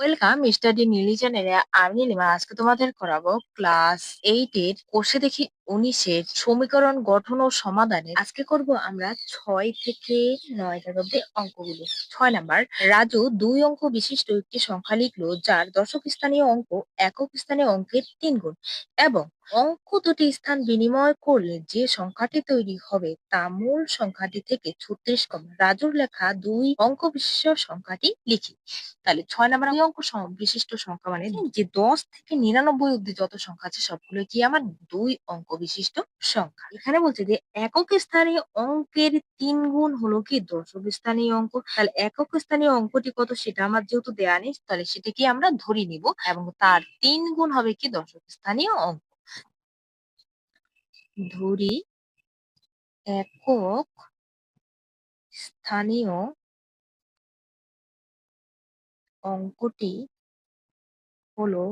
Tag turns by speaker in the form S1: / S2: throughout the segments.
S1: Welcome study Neeli চ্যানেলে আমি নীলিমা আজকে তোমাদের করাবো ক্লাস এইট এর কোষে দেখি উনিশের সমীকরণ গঠন ও সমাধানে আজকে করব আমরা ছয় থেকে নয় অব্দি অঙ্কগুলো। ছয় নাম্বার, রাজু দুই অঙ্ক বিশিষ্ট একটি সংখ্যা লিখলো যার দশক স্থানীয় অঙ্ক একক স্থানীয় অঙ্কের তিন গুণ এবং অঙ্ক দুটি স্থান বিনিময় করলে যে সংখ্যাটি তৈরি হবে তা মূল সংখ্যাটি থেকে ছত্রিশ কম। রাজুর লেখা দুই অঙ্ক বিশিষ্ট সংখ্যাটি লিখি। তাহলে ছয় নাম্বার অঙ্ক বিশিষ্ট সংখ্যা মানে যে দশ থেকে নিরানব্বই অব্দি যত সংখ্যা আছে সবগুলো কি আমার? দুই অঙ্ক বিশিষ্ট সংখ্যা। এখানে বলছে যে, একক স্থানীয় অঙ্কের তিন গুণ হলো কি? দশক স্থানীয় অঙ্ক। তাহলে একক স্থানীয় অঙ্কটি কত? সেটা আমার যেহেতু দেয়া নেই, তাহলে সেটাকে আমরা ধরে নিব এবং তার তিন গুণ হবে কি? দশক স্থানীয় অঙ্ক। ধরি, একক স্থানীয় অঙ্কটি হলো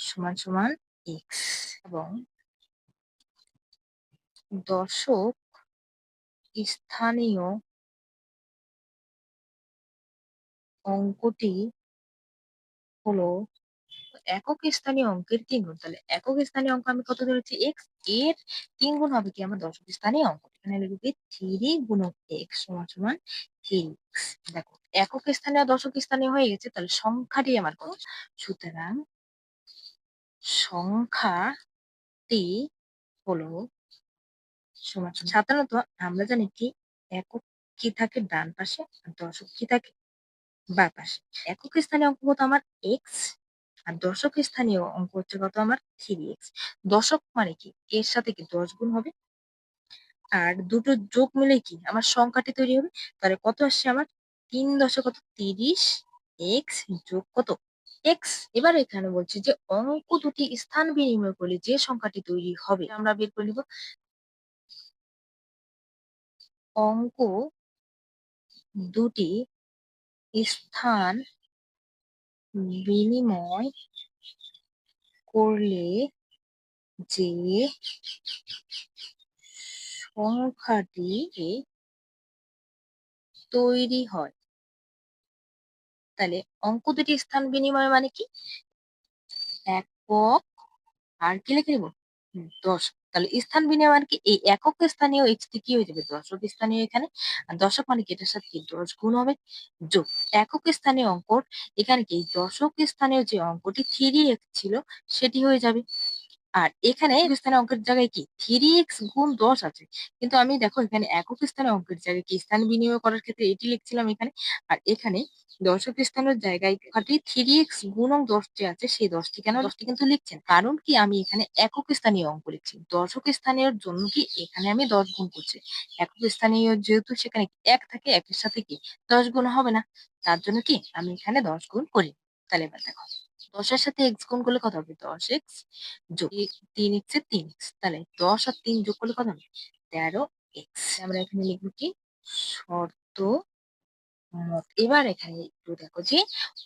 S1: সমান সমান এক্স এবং দশক স্থানীয় অঙ্কটি হলো একক স্থানীয় অঙ্কের তিন গুণ। তাহলে একক স্থানীয় অঙ্ক আমি কত ধরেছি? এক্সের তিন গুণ হবে কি? আমার দশক স্থানীয় অঙ্ক। এখানে লিখবে থ্রি গুণক এক্স সমান সমান থ্রি দেখো, একক স্থানীয় দশক স্থানীয় হয়ে গেছে, তাহলে সংখ্যাটি আমার কত? সুতরাং সংখ্যাটি হলো সমান সাধারণত আমরা জানি কি একক কি থাকে ডান পাশে আর দশক কি থাকে বা পাশে। একক স্থানীয় অঙ্ক কত আমার এক্স আর দশক স্থানীয় অঙ্ক হচ্ছে কত আমার থ্রি এক্স দশক মানে কি? এর সাথে কি দশ গুণ হবে? আর দুটো যোগ মিলে কি? আমার সংখ্যাটি তৈরি হবে? তাহলে কত আসছে আমার? তিন দশক কত? তিরিশ এক্স যোগ কত? এক্স এবার এখানে বলছি যে অঙ্ক দুটি স্থান বিনিময় করলে যে সংখ্যাটি তৈরি হবে আমরা বের করে নিব অঙ্ক দুটি স্থান বিনিময় করলে যে সংখ্যাটি তৈরি হয়। তাহলে অঙ্ক দুটি স্থান বিনিময় মানে কি? একক আর কি লিখে দশ তাহলে স্থান বিনিময় মানে কি? এই একক স্থানীয় এক্স কি হয়ে যাবে? দশক স্থানীয় এখানে, আর দশক মানে কি? এটার সাথে কি? দশ গুণ হবে? যোগ। একক স্থানীয় অঙ্ক এখানে কি? দশক স্থানীয় যে অঙ্কটি থ্রি এক্স ছিল, সেটি হয়ে যাবে। আর এখানে স্থানীয় অঙ্কের জায়গায় কি? থ্রি এক্স গুণ দশ আছে। কিন্তু আমি দেখো এখানে একক স্থানীয় অঙ্কের জায়গায় কি? স্থান বিনিময় করার ক্ষেত্রে এটি লিখছিলাম এখানে। আর এখানে দশক স্থানের জায়গায় থ্রি এক্স গুণক দশ যে আছে, সেই দশটি কেন দশটি কিন্তু লিখছেন? কারণ কি? আমি এখানে একক স্থানীয় অঙ্ক লিখছি। দশক স্থানীয় জন্য কি এখানে আমি দশ গুণ করছি? একক স্থানীয় যেহেতু সেখানে এক থাকে, একের সাথে কি? দশ গুণ হবে না। তার জন্য কি? আমি এখানে দশ গুণ করি। তাহলে এবার দেখো। দশের সাথে এক্স গুণ করলে কত হবে? দশ এক্স যোগ তিন এক্স। এর তিন এক্স। তাহলে দশ আর তিন যোগ করলে কত হবে? তেরো এক্স। আমরা এখানে লিখব কি? শর্ত মত। এবার এখানে একটু দেখো যে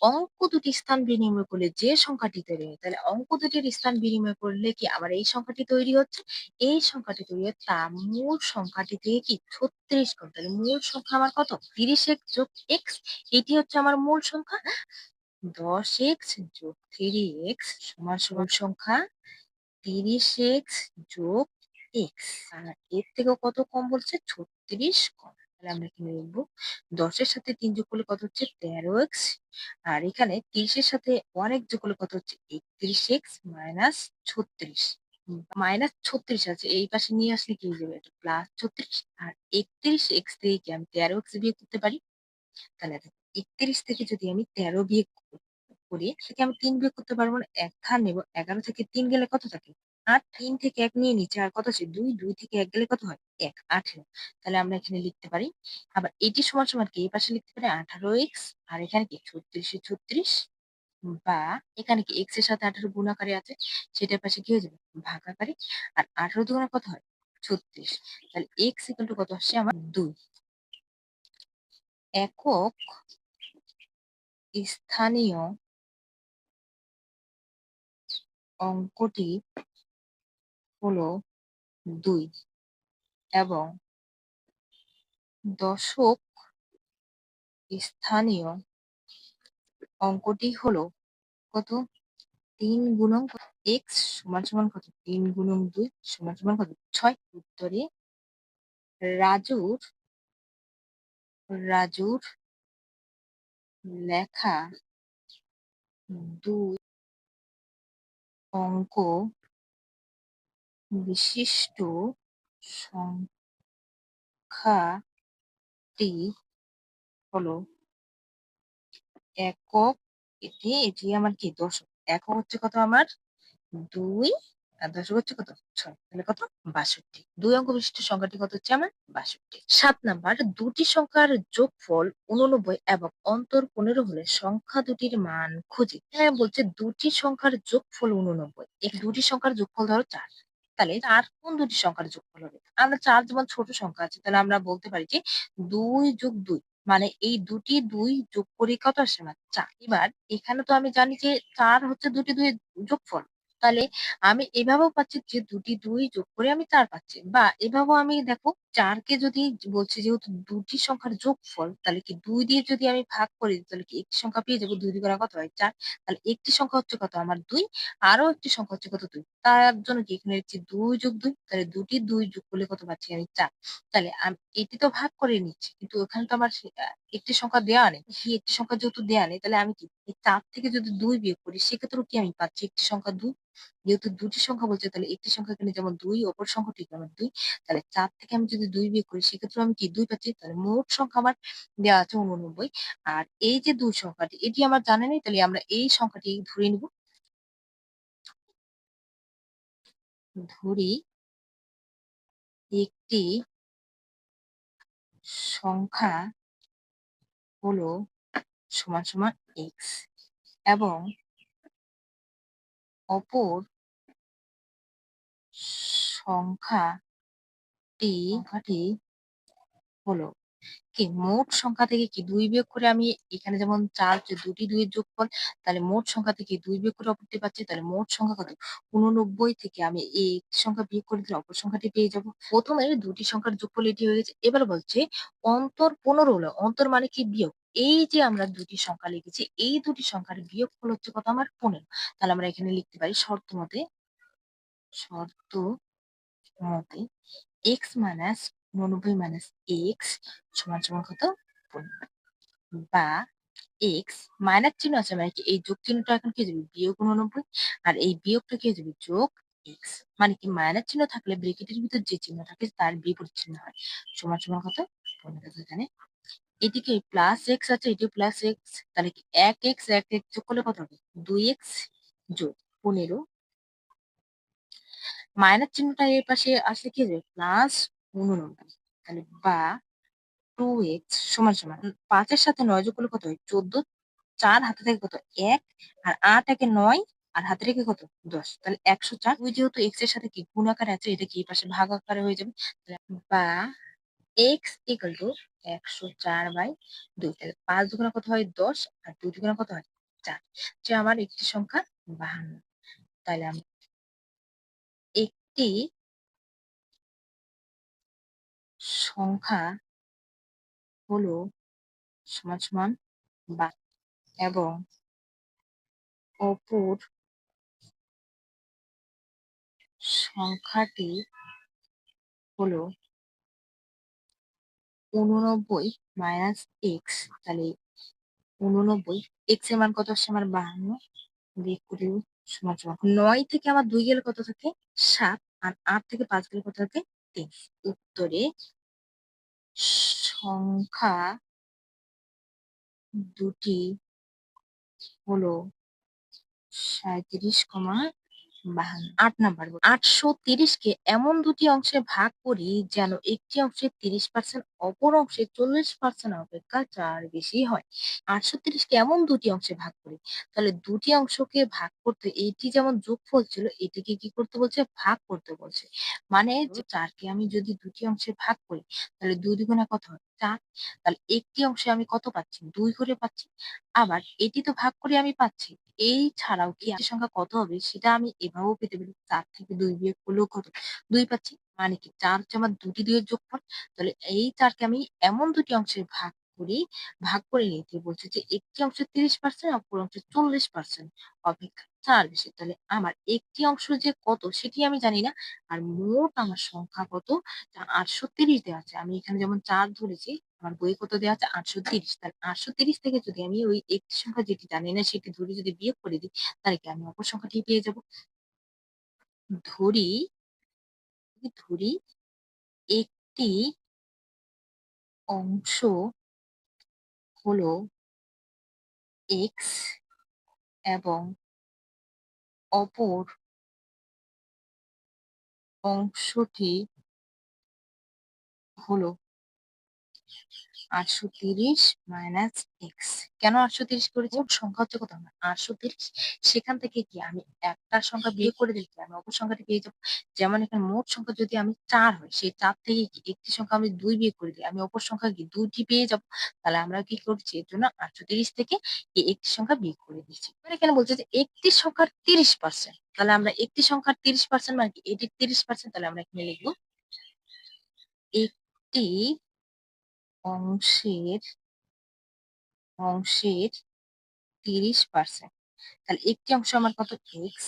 S1: অঙ্ক দুটি স্থান বিনিময় করলে যে সংখ্যাটি তৈরি হয় তাহলে অঙ্ক দুটির স্থান বিনিময় করলে কি আমার এই সংখ্যাটি তৈরি হচ্ছে? এই সংখ্যাটি তৈরি হয় তা মূল সংখ্যাটি থেকে কি ছত্রিশ কম তাহলে মূল সংখ্যা আমার কত? তিরিশ এক্স যোগ এক্স। এটি হচ্ছে আমার মূল সংখ্যা। দশ এক্স যোগ থ্রি এক্স সমান সমান সংখ্যা তিরিশ এক্স যোগ এক্স। আর এর থেকেও কত কম বলছে? ছত্রিশ কম। তাহলে আমরা এখানে লিখব দশের সাথে তিন যোগ করলে কত হচ্ছে? তেরো এক্স। আর এখানে তিরিশের সাথে এক্স যোগ করলে কত হচ্ছে? একত্রিশ এক্স মাইনাস ছত্রিশ। মাইনাস ছত্রিশ আছে, এই পাশে নিয়ে আসলে কি হয়ে যাবে? এটা প্লাস ছত্রিশ। আর একত্রিশ এক্স থেকে কি আমি তেরো এক্স বিয়োগ করতে পারি? তাহলে একত্রিশ থেকে যদি আমি তেরো বিয়োগ করি থেকে আমি তিন বিয়োগ করতে পারব না। এক ধার নেব, এগারো থেকে তিন গেলে কত থাকে? আট, তিন থেকে এক নিয়ে নিচে, আর কত আছে? দুই দুই থেকে এক গেলে কত হয়? এক আঠেরো তাহলে আমরা এখানে লিখতে পারি, আবার এটি সমান সমান কি? এই পাশে লিখতে পারি আঠারো এক্স, আর এখানে কি? ছত্রিশে ছত্রিশ, বা এখানে কি? এক্সের সাথে আঠারো গুণাকারে আছে, সেটার পাশে কি হয়ে যাবে? ভাগাকারে আর আঠারো দুগুণা কত হয়? ছত্রিশ। তাহলে এক্স ইকুয়াল টু কত? আসছে আমার দুই। একক স্থানীয় অঙ্কটি হলো দুই এবং দশক স্থানীয় অঙ্কটি হলো কত? তিন গুণন এক্স সমান সমান কত? তিন গুণন দুই সমান সমান কত? ছয়। উত্তরে রাজুর রাজুর লেখা দুই অঙ্ক বিশিষ্ট সংখ্যাটি হলো একক, এটি এটি আমার কি দশক? একক হচ্ছে কত আমার? দুই দশক হচ্ছে কত? ছয়। তাহলে কত? বাষট্টি। দুই অঙ্ক বিশিষ্ট সংখ্যাটি কত হচ্ছে আমার? বাষট্টি। সাত নাম্বার, দুটি সংখ্যার যোগফল উননব্বই এবং অন্তর পনেরো হলে সংখ্যা দুটির মান খুঁজি। হ্যাঁ বলছে দুটি সংখ্যার যোগফল উননব্বই। এই দুটি সংখ্যার যোগফল ধরো চার। তাহলে চার কোন দুটি সংখ্যার যোগফল হবে? আমরা চার যেমন ছোট সংখ্যা আছে, তাহলে আমরা বলতে পারি যে দুই যোগ দুই মানে এই দুটি দুই যোগ করে কত আসে? আমার চার। এবার এখানে তো আমি জানি যে চার হচ্ছে দুটি দুই যোগফল। তাহলে আমি এভাবেও পাচ্ছি যে দুটি দুই যোগ করে আমি চার পাচ্ছি। বা এভাবেও আমি দেখো চারকে যদি বলছি যেহেতু দুটি সংখ্যার যোগফল, তাহলে কি দুই দিয়ে যদি আমি ভাগ করি, তাহলে কি একটি সংখ্যা পেয়ে যাব? দুই দিয়ে কত? হয় চার। তাহলে একটি সংখ্যা হচ্ছে কত? আমার দুই। আরও একটি সংখ্যা হচ্ছে কত? দুই। তার জন্য কি এখানে হচ্ছে দুই যোগ দুই? তাহলে দুটি দুই যোগ করলে কত পাচ্ছি? আমি চার। তাহলে আমি, এটি তো ভাগ করে নিচ্ছি, কিন্তু ওখানে তো আমার একটি সংখ্যা দেওয়া নেই। একটি সংখ্যা যেহেতু দেওয়া নেই, তাহলে আমি কি এই চার থেকে যদি দুই বিয়োগ করি, সেক্ষেত্রেও কি আমি পাচ্ছি একটি সংখ্যা দুই? যেহেতু দুটি সংখ্যা বলছে, তাহলে একটি সংখ্যা এখানে যেমন দুই, অপর সংখ্যাটি আমার দুই? তাহলে চার থেকে আমি যদি দুই বিয়োগ করি, সেক্ষেত্রে আমি কি দুই পাচ্ছি তাহলে মোট সংখ্যা আমার দেওয়া আছে উননব্বই। আর এই যে দুই সংখ্যাটি, এটি আমার জানা নেই, তাহলে আমরা এই সংখ্যাটি ধরে নিব। ধরি একটি সংখ্যা হলো সমান সমান এক্স এবং অপর সংখ্যাটি সংখ্যাটি হলো। কি, মোট সংখ্যা থেকে কি দুই বিয়োগ করে আমি এখানে যেমন চার দুটি দুইয়ের যোগফল, তাহলে মোট সংখ্যা থেকে দুই বিয়োগ করে অপরটি পাচ্ছি, তাহলে মোট সংখ্যা কত? উননব্বই থেকে আমি এই সংখ্যা বিয়োগ করে দিলে অপর সংখ্যাটি পেয়ে যাব। প্রথমে দুটি সংখ্যার যোগফল এটি হয়ে গেছে। এবার বলছে অন্তর পনেরো হলো। অন্তর মানে কি বিয়োগ? এই যে আমরা দুটি সংখ্যা লিখেছি, এই দুটি সংখ্যার বিয়োগফল হচ্ছে কত? আমার পনেরো। তাহলে আমরা এখানে লিখতে পারি শর্ত মতে শর্ত মতে এক্স মাইনাস উননব্বই মাইনাস এক্স সমান সমান কত? বা এক্স মাইনাস চিহ্ন আছে মানে কি এই যোগ চিহ্নটা এখন কি যাবে? বিয়োগ উননব্বই। আর এই বিয়োগটা কি যাবে? যোগ এক্স মানে কি মাইনাস চিহ্ন থাকলে ব্রেকেটের ভিতর যে চিহ্ন থাকে তার বিপরীত চিহ্ন হয়। সমান সমান কত? এখানে এদিকে প্লাস এক্স আছে এটি প্লাস এক্স তাহলে কি এক এক্স এক এক্স যোগ করলে কত হবে? দুই এক্স যোগ পনেরো। মাইনাস চিহ্নটা এর পাশে আসলে কি হবে প্লাস উননব্বই তাহলে বা টু এক্স সমান সমান পাঁচের সাথে নয় যোগ করলে কত হয়? চোদ্দ। চার হাতে থেকে কত? এক। আর আট একে নয় আর হাতে রেখে কত? দশ। তাহলে একশো চার। ওই যেহেতু এক্সের সাথে কি গুণ আকারে আছে, এটা কি পাশে ভাগ আকারে হয়ে যাবে? তাহলে বা এক্স ইকাল টু একশো চার বাই দুই। তাহলে পাঁচ দুগুণা কত হয়? দশ। আর দুই দুগুণা কত হয়? চার। যে আমার একটি সংখ্যা বাহান্ন। তাহলে আমি একটি সংখ্যা হলো সমান বা এবং অপর সংখ্যাটি হলো উননব্বই মাইনাস এক্স তাহলে উননব্বই এক্সের মান কত আসছে আমার বাহান্ন? করি সমান সমান, নয় থেকে আমার দুই গেলে কত থাকে? সাত। আর আট থেকে পাঁচ গেলে কত থাকে তিন। উত্তরে সংখ্যা দুটি হলো সাঁত্রিশ কমা বাহান্ন। আট নাম্বার আটশো তিরিশকে এমন দুটি অংশে ভাগ করি যেন একটি অংশে তিরিশ পার্সেন্ট অপর অংশে চল্লিশ পার্সেন্ট অপেক্ষা চার বেশি হয়। আটশো তিরিশকে এমন দুটি অংশে ভাগ করি? তাহলে দুটি অংশকে ভাগ করতে এইটি যেমন যোগফল ছিল এটিকে কি করতে বলছে? ভাগ করতে বলছে। মানে চারকে আমি যদি দুটি অংশে ভাগ করি তাহলে দুই দুগুণে কত হয়? চার। তাহলে একটি অংশে আমি কত পাচ্ছি? দুই করে পাচ্ছি। আবার এটি তো ভাগ করে আমি পাচ্ছি। এই ছাড়াও কি সংখ্যা কত হবে? সেটা আমি এভাবেও পেতে পারি। চার থেকে দুই বিয়োগ করলেও কত? দুই পাচ্ছি। মানে কি চার আমার দুটি দুইয়ের যোগফল? তাহলে এই চারকে আমি এমন দুটি অংশে ভাগ করি, ভাগ করে নিতে বলছে যে একটি অংশ তিরিশ পার্সেন্ট অপর অংশ চল্লিশ পার্সেন্ট অপেক্ষা চার বেশি। তাহলে আমার একটি অংশ যে কত সেটি আমি জানি না, আর মোট আমার সংখ্যা কত? আটশো তিরিশ দেওয়া আছে। আমি এখানে যেমন চার ধরেছি, আমার বই কত দেওয়া আছে? আটশো তিরিশ। তাহলে আটশো তিরিশ থেকে যদি আমি ওই একটি সংখ্যা যেটি জানি না সেটি ধরে যদি বিয়োগ করে দিই, তাহলে কি আমি অপর সংখ্যাটি পেয়ে যাব? ধরি ধরি একটি অংশ হলো এক্স এবং অপর অংশটি হলো আটশো তিরিশ মাইনাস এক্স। কেন আটশো তিরিশ করেছি? সংখ্যা হচ্ছে কত? আমার আটশো তিরিশ। সেখান থেকে কি আমি একটা সংখ্যা বিয়োগ করে দিলে আমি অপর পেয়ে যাব? যেমন এখানে মোট সংখ্যা যদি আমি চার হয়, সেই চার থেকে কি একটি সংখ্যা আমি দুই বিয়ে করে দিই আমি অপর সংখ্যা কি দুইটি পেয়ে যাব? তাহলে আমরা কি করছি? এর জন্য আটশো তিরিশ থেকে একটি সংখ্যা বিয়ে করে দিচ্ছি এবার এখানে বলছে যে একটি সংখ্যার তিরিশ পার্সেন্ট তাহলে আমরা একটি সংখ্যার তিরিশ পার্সেন্ট মানে কি? এটি তিরিশ পার্সেন্ট তাহলে আমরা এখানে লিখব একটি অংশের অংশের তিরিশ পার্সেন্ট তাহলে একটি অংশ আমার কত? এক্স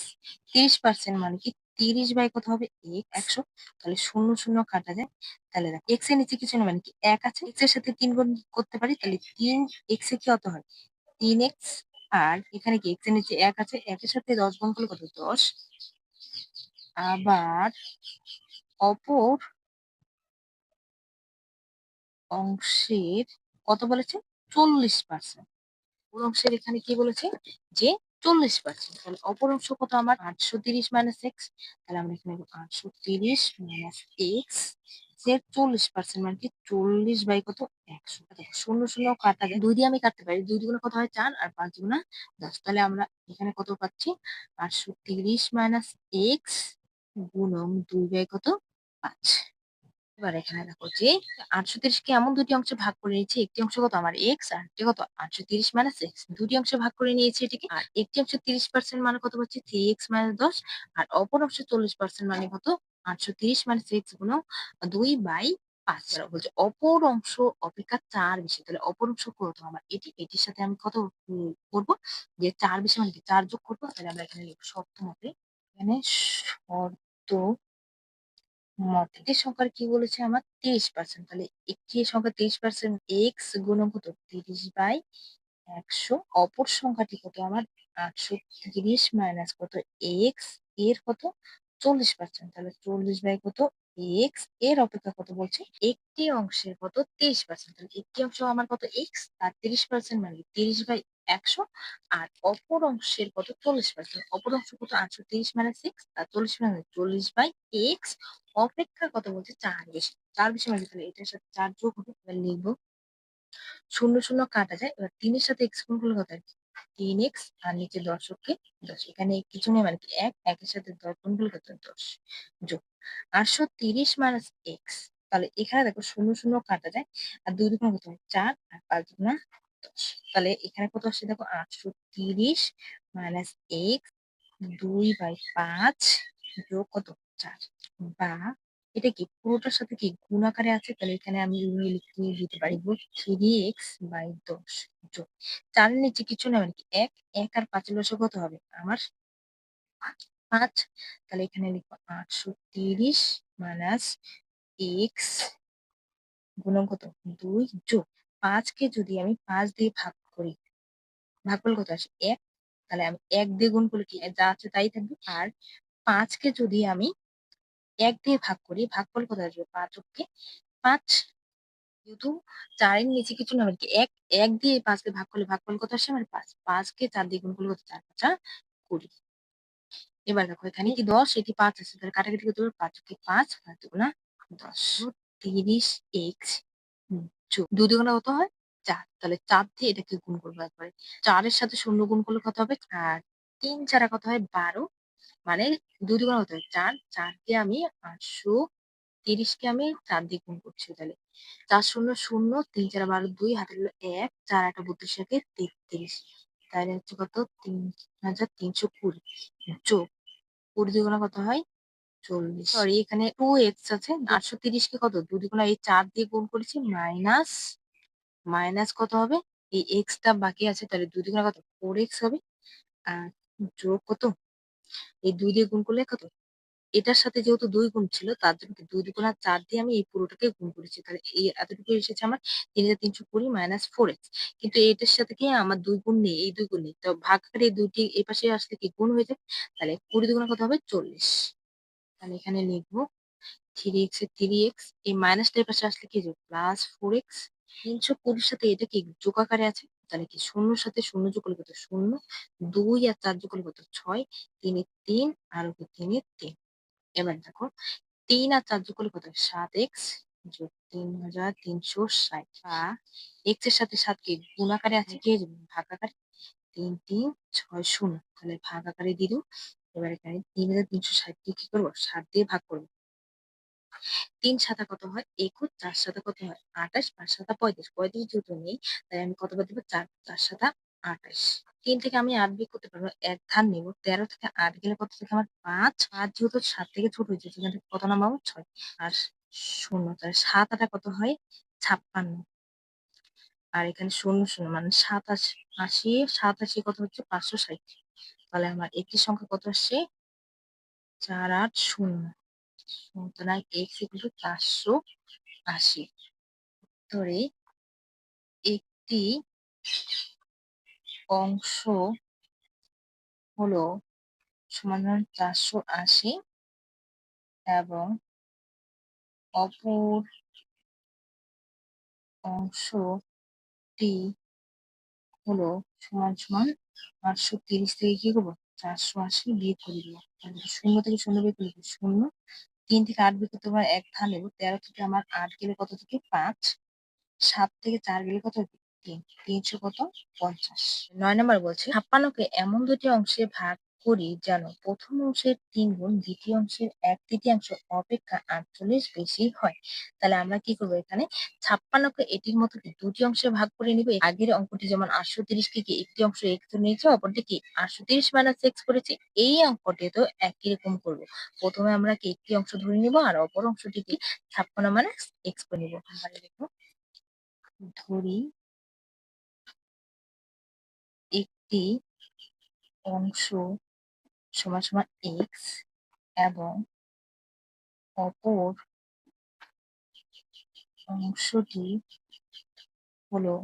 S1: তিরিশ পার্সেন্ট মানে কি? তিরিশ বাই কত হবে? এক, একশো। তাহলে শূন্য শূন্য কাটা যায়। তাহলে দেখ এক্সের নিচে কিছু না মানে কি? এক আছে। এক্সের সাথে তিন গুণ করতে পারি, তাহলে তিন এক্স এ কি কত হয়? তিন এক্স আর এখানে কি? এক্সের নিচে এক আছে। একের সাথে দশ গুণ করলে কত? দশ। আবার অপর অংশের কত বলেছে? চল্লিশ পার্সেন্ট অপর অংশের এখানে কি বলেছে? যে চল্লিশ পার্সেন্ট তাহলে অপর অংশ কত আমার? আটশো তিরিশ মাইনাস এক্স তাহলে আমরা এখানে আটশো তিরিশ মাইনাস এক্স যে চল্লিশ পার্সেন্ট মানে কি? চল্লিশ বাই কত? একশো। দেখো শূন্য শূন্য কাটা যায় দুই দিয়ে আমি কাটতে পারি। দুই দুগুণে কত হয়? চার। আর পাঁচ দুগুণা দশ। তাহলে আমরা এখানে কত পাচ্ছি? আটশো তিরিশ মাইনাস এক্স গুণন দুই বাই কত? পাঁচ। এবার এখানে দেখো যে আটশো তিরিশকে এমন দুটি অংশে ভাগ করে নিয়েছি একটি অংশ কত আমার এক্স আর একটি কত আটশো তিরিশ মাইনাস এক্স দুটি অংশে ভাগ করে নিয়েছি এটিকে আর একটি অংশ তিরিশ পার্সেন্ট মানে কত হচ্ছে থ্রি এক্স মাইনাস দশ। আর অপর অংশ চল্লিশ পার্সেন্ট মানে কত? আটশো তিরিশ মাইনাস এক্স গুণ দুই বাই পাঁচ। বলছে অপর অংশ অপেক্ষা চার বেশি তাহলে অপর অংশ কত আমার? এটি এটির সাথে আমি কত করব? যে চার বেশি মানে চার যোগ করব তাহলে আমরা এখানে লিখব শর্ত মতে এখানে শর্ত একটি সংখ্যার কি বলেছে আমার? তেইশ পার্সেন্ট তাহলে একটি সংখ্যা তেইশ পার্সেন্ট এক্স গুণ কত তিরিশ বাই একশো, অপর সংখ্যাটি কত আমার? আটশো তিরিশ মাইনাস কত? এক্সের কত? চল্লিশ পার্সেন্ট তাহলে চল্লিশ বাই কত? এক্সের অপেক্ষা কত বলছে? একটি অংশের কত? তেইশ পার্সেন্ট একটি অংশ আমার কত? এক্স তার তিরিশ পার্সেন্ট মানে তিরিশ বাই একশো আর অপর অংশের কত? চল্লিশ পার্সেন্ট অপর অংশ কত? আটশো তিরিশ মানে সিক্স আর চল্লিশ মানে চল্লিশ বাই এক্স অপেক্ষা কত বলছে? চার বেশি। চার বেশি মানে তাহলে এটার সাথে চার যোগ হবে, এবার লিখব। শূন্য শূন্য কাটা যায়। এবার তিনের সাথে এক্স গুণ করলে কত তিন এক্স আর নিচে দশককে দশ। এখানে কিছু নেই মানে কি? এক। একের সাথে দশ গুণ করলে কত? দশ। যোগ আটশো তিরিশ মাইনাস এক্স তাহলে এখানে দেখো শূন্য শূন্য কাটা যায়, আর দুই দুগুণ কত? চার, আর পাঁচ দুগুণা দশ। তাহলে এখানে কত আসছে দেখো? আটশো তিরিশ মাইনাস এক্স দুই বাই পাঁচ যোগ কত? চার। বা এটা কি? পুরোটার সাথে কি গুণ আকারে আছে? তাহলে এখানে আমি লিখে দিতে পারি থ্রি এক্স বাই দশ যোগ। চারের নিচে কিছু না মানে কি? এক এক আর পাঁচের লসে কত হবে? আমার পাঁচ তাহলে এখানে লিখব আটশো তিরিশ মাইনাস এক্স গুণন কত? দুই যোগ পাঁচকে যদি আমি পাঁচ দিয়ে ভাগ করি ভাগ করলে কত আসে এক? তাহলে আমি এক দিয়ে গুণ করলে কি যা আছে তাই থাকবে। আর পাঁচকে যদি আমি এক দিয়ে ভাগ করি ভাগ করলে কত আসবে? পাঁচ অক্ষে পাঁচ। যেহেতু চারের নিচে কিছু না কি এক এক দিয়ে পাঁচকে ভাগ করলে ভাগ করলে কত আসে? আমার পাঁচ। পাঁচকে চার দিয়ে গুণ করলে কত? চার, পাঁচা কুড়ি। এবার দেখো এখানে কি দশ? এটি পাঁচ আছে। তাহলে কাটাকাটি করতে পাঁচ কে পাঁচ পাঁচ দুগুণা দশ। তিরিশ এক্স যোগ দুই দুগুণা কত হয়? চার। তাহলে চার দিয়ে এটাকে গুণ করব একবারে। চারের সাথে শূন্য গুণ করলে কত হবে? আর তিন চারা কত হয়? বারো। মানে দু দুগুণা কত হয়? চার। চার দিয়ে আমি আটশো তিরিশকে আমি চার দিয়ে গুণ করছি তাহলে। চার শূন্য শূন্য, তিন চার বারো দুই, হাতে এক। চার একটা বত্রিশ একে তেত্রিশ। তাহলে হচ্ছে কত? তিন হাজার তিনশো কুড়ি। যোগ কুড়ি দুগুণা কত হয়? চল্লিশ। সরি এখানে টু এক্স আছে, আটশো তিরিশ কে কত? দুই দুগুণা এই চার দিয়ে গুণ করেছি মাইনাস মাইনাস কত হবে? এই এক্সটা বাকি আছে, তাহলে দুই দুগুণা কত? ফোর এক্স হবে। আর যোগ কত? এই দুই দিয়ে গুণ করলে কত? এটার সাথে যেহেতু দুই গুণ ছিল, তার জন্য দুই দুগুণ আর চার দিয়ে আমি এই পুরোটাকে গুণ করেছি। তাহলে এই এতটুকু এসেছে আমার তিন হাজার তিনশো কুড়ি মাইনাস ফোর এক্স কিন্তু এটার সাথে কি আমার দুই গুণ নেই, এই দুই গুণ নেই। তো ভাগ করে এই দুইটি এই পাশে আসলে কি গুণ হয়ে যাবে তাহলে কুড়ি দুগুণ কত হবে? চল্লিশ। তাহলে এখানে লিখব থ্রি এক্সের থ্রি এক্স এই মাইনাসটা এই পাশে আসলে কি প্লাস ফোর এক্স তিনশো কুড়ির সাথে এটা কি যোগ আকারে আছে? তাহলে কি শূন্যর সাথে শূন্য যোগ করলে কত? শূন্য। দুই আর চার যোগ করলে কত? ছয়। তিনের তিন আর তিনের তিন। এবার দেখো, তিন আর চার যোগ করলে কত সাত এক্স যোগ তিন হাজার তিনশো ষাট। বা এক্সের সাথে সাত কি গুণ আকারে আছে কি? ভাগ আকারে। তিন তিন, ছয়, শূন্য। তাহলে ভাগ আকারে দিয়ে দেবো। এবার এখানে তিন হাজার তিনশো ষাট দিয়ে কি করব? সাত দিয়ে ভাগ করব। তিন সাতা কত হয়? একুশ। চার সাতা কত হয়? আঠাশ। পাঁচ সাতা পঁয়ত্রিশ। পঁয়ত্রিশ যেহেতু নেই, তাই আমি কতবার দেবো? চার চার সাতা আঠাশ। তিন থেকে আমি আট বিয়োগ করতে পারব, এক ধান নেব। তেরো থেকে আট গেলে কত থেকে আমার পাঁচ? পাঁচ যেহেতু সাত থেকে ছোট হয়েছে, সেখান থেকে কত নামাবো? ছয়। আর শূন্য, তাহলে সাত আটা কত হয়? ছাপ্পান্ন। আর এখানে শূন্য শূন্য মানে সাত আশি আশি সাত কত হচ্ছে? পাঁচশো ষাট। তাহলে আমার একটি সংখ্যা কত আসছে? চার, আট, শূন্য। সুতরাং এক্স ইকুয়াল চারশো আশি। ধরে, একটি অংশ হলো সমাধান চারশো আশি এবং অপর অংশটি হলো সমান সমান আটশো তিরিশ থেকে কি করব? চারশো আশি বিয়ে করে দেবো। শূন্য থেকে শূন্য বিয়ে করে দেবো শূন্য। তিন থেকে আট বিয়োগ করতে এক ধান নেব তেরো থেকে আমার আট গেলে কত থেকে? পাঁচ। সাত থেকে চার গেলে কত হবে? তিন, তিনশো কত? পঞ্চাশ। নয় নম্বর বলছে, ছাপ্পান্নকে এমন দুটি অংশে ভাগ করি যেন প্রথম অংশের তিন গুণ দ্বিতীয় অংশের এক তৃতীয়াংশ অপেক্ষা আটচল্লিশ বেশি হয়। তাহলে আমরা কি করব এখানে? ছাপ্পান্নকে এটির মতো দুটি অংশে ভাগ করে নিবে। আগের অঙ্কটি যেমন আটশো তিরিশকে কি একটি অংশ ধরে নিয়েছে, অপরটি কি আটশো তিরিশ মাইনাস এক্স করেছে, এই অঙ্কটি তো একই রকম করব। প্রথমে আমরা কি একটি অংশ ধরে নিব আর অপর অংশটি কি ছাপ্পান্ন মাইনাস এক্স করে নিবো। ধরি একটি অংশ সমান সমান এক্স এবং অপর অংশটি হলো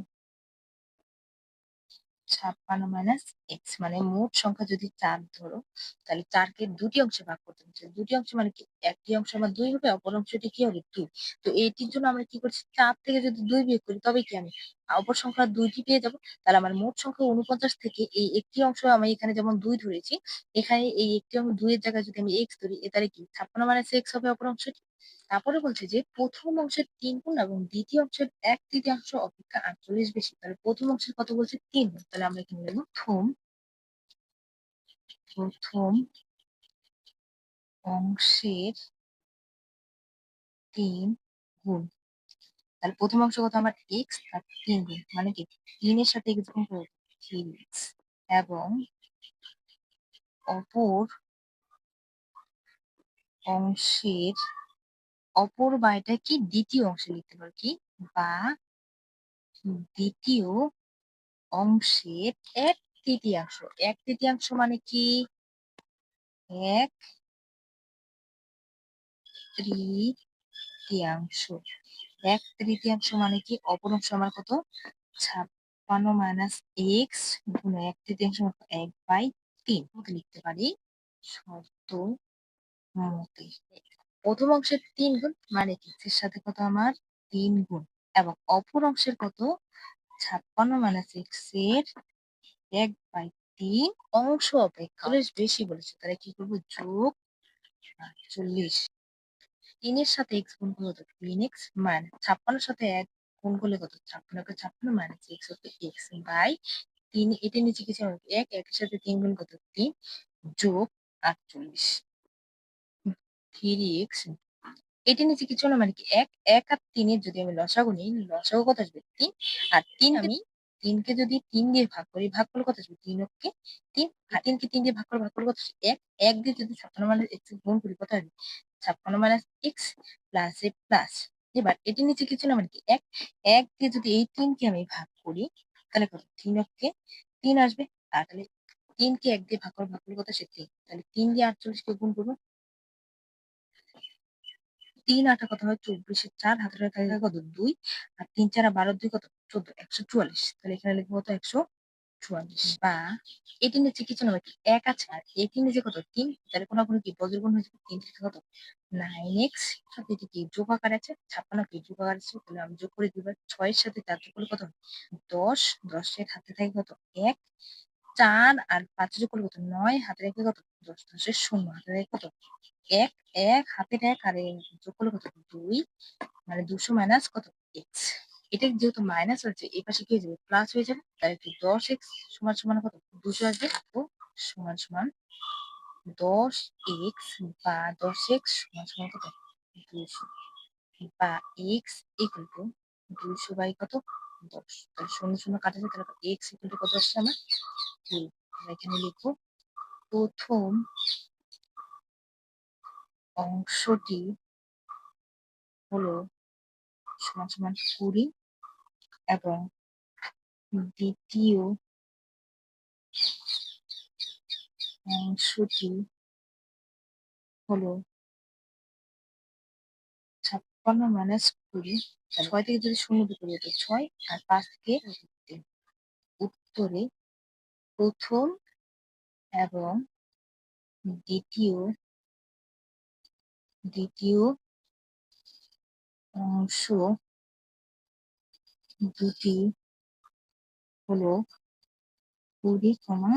S1: ছাপ্পান্ন মাইনাস এক্স মানে মোট সংখ্যা যদি চার ধরো, তাহলে চারকে দুটি অংশে ভাগ করতে হচ্ছে দুটি অংশ মানে কি? একটি অংশ আমার দুই হবে, অপর অংশটি কি হবে দুই তো এইটির জন্য আমরা কি করছি? চার থেকে যদি দুই বিয়োগ করি তবে কি আমি অপর সংখ্যা দুইটি পেয়ে যাব? তাহলে আমার মোট সংখ্যা উনপঞ্চাশ থেকে এই একটি অংশ আমি এখানে যেমন দুই ধরেছি, এখানে এই একটি অংশ দুইয়ের জায়গায় যদি আমি এক্স ধরি, এ তাহলে কি? ছাপ্পান্ন মাইনাস এক্স হবে অপর অংশটি? তারপরে বলছে যে, প্রথম অংশের তিন গুণ এবং দ্বিতীয় অংশের এক তৃতীয়াংশ অপেক্ষা আটচল্লিশ বেশি। তাহলে প্রথম অংশের কত বলছে? তিন তাহলে আমরা এখানে লিখব প্রথম প্রথম অংশের তিন গুণ। তাহলে প্রথম অংশ কত? আমার এক্স আর তিন গুণ। মানে কি? তিনের সাথে এক্স গুণ এক্স এবং অপর অংশের অপর বা এটা কি? দ্বিতীয় অংশে লিখতে পারো কি? বা দ্বিতীয় অংশের এক তৃতীয়াংশ। এক তৃতীয়াংশ মানে কি? এক তৃতীয়াংশ। এক তৃতীয়াংশ মানে কি? অপর অংশ আমার কত? ছাপ্পান্ন মাইনাস এক্স গুণ এক তৃতীয়াংশ এক বাই তিন। লিখতে পারি? শর্ত মতে। প্রথম অংশের তিন গুণ মানে কি? এর সাথে কত আমার? তিন গুণ। এবং অপর অংশের কত? ছাপ্পান্ন মাইনাস এক্সের এক বাই তিন অংশ অপেক্ষা। চল্লিশ বেশি বলেছে, তাহলে কি করব? যোগ চল্লিশ। তিনের সাথে এক্স গুণ করলে কত? তিন এক্স মাইনাস ছাপ্পান্নের সাথে এক গুণ করলে কত? ছাপ্পান্নকে ছাপ্পান্ন মাইনাস এক্স হচ্ছে এক্স বাই তিন। এটার নিচে কিছু এক, একের সাথে তিন গুণ কত? তিন যোগ আটচল্লিশ। থ্রি এক্স এটি নিচে কিছু না মানে কি এক এক আর তিনের যদি আমি লসাগু নিই লসাগু কত আসবে? তিন। আর তিন আমি তিনকে যদি তিন দিয়ে ভাগ করি ভাগ করলে কত আসবে? তিন অক্ষে তিন। আর তিনকে তিন দিয়ে ভাগ করে ভাগ করলে কত আসবে? এক। এক দিয়ে যদি ছাপ্পান্ন মাইনাস এক্স গুণ করি কত আসবে ছাপ্পান্ন minus X plus A plus এবার এটির নিচে কিছু না মানে কি এক? এক দিয়ে যদি এই তিনকে আমি ভাগ করি তাহলে কত? তিন তিন আসবে। আর তাহলে তিনকে এক দিয়ে ভাগ করে ভাগ করলে কত তিন। তাহলে তিন দিয়ে আটচল্লিশকে গুণ করব তিন আটা কত হয় চব্বিশের চার হাতের থাকে কত? দুই। আর তিন চার বারো দুই কত? চোদ্দ একশো চুয়াল্লিশ। তাহলে এখানে লিখব কত? একশো চুয়াল্লিশ। বা এটির নিচে কিছু না কি? এক আছে। আর এটির নিচে কত? তিন। তাহলে কোনো কোনো কি? বজ্র গুণ হয়েছে। তিন থেকে কত? Nine X. সাথে এটি কি? যোগ আকার আছে। ছাপ্পান্ন কি? যোগ আকার আছে। তাহলে আমি যোগ করে দিবার ছয়ের সাথে চার যোগ করলে কত? দশ। দশের হাতে থাকে কত? এক। চার আর পাঁচ যোগ করলে কত? নয় হাতে রেখে কত? দশ। দশের শূন্য হাতে এক কত? এক এক, হাতের এক, আর যোগ করলে কত? দুই মানে দুশো মাইনাস কত? এক্স এটা যেহেতু মাইনাস হচ্ছে এই পাশে কি হয়ে যাবে? প্লাস হয়ে যাবে, তাহলে কি দশ এক্স সমান সমান কত? দুশো আসবে তো সমান সমান দশ এক্স বা দশ এক্স সমান সমান কত? দুশো। বা এক্স ইকুয়াল টু দুশো বাই কত? শূন্য শূন্য কাটা যায় তাহলে এক্স ইকুয়াল কত আসছে আমার? দুই এখানে লিখব, প্রথম অংশটি হলো সমান সমান কুড়ি এবং দ্বিতীয় অংশটি হলো ছাপ্পান্ন মাইনাস কুড়ি ছয় থেকে যদি শূন্য বিয়োগ করি ছয় আর পাঁচ থেকে উত্তরে প্রথম এবং দ্বিতীয় দ্বিতীয় অংশ দুটি হলো কুড়ি কমা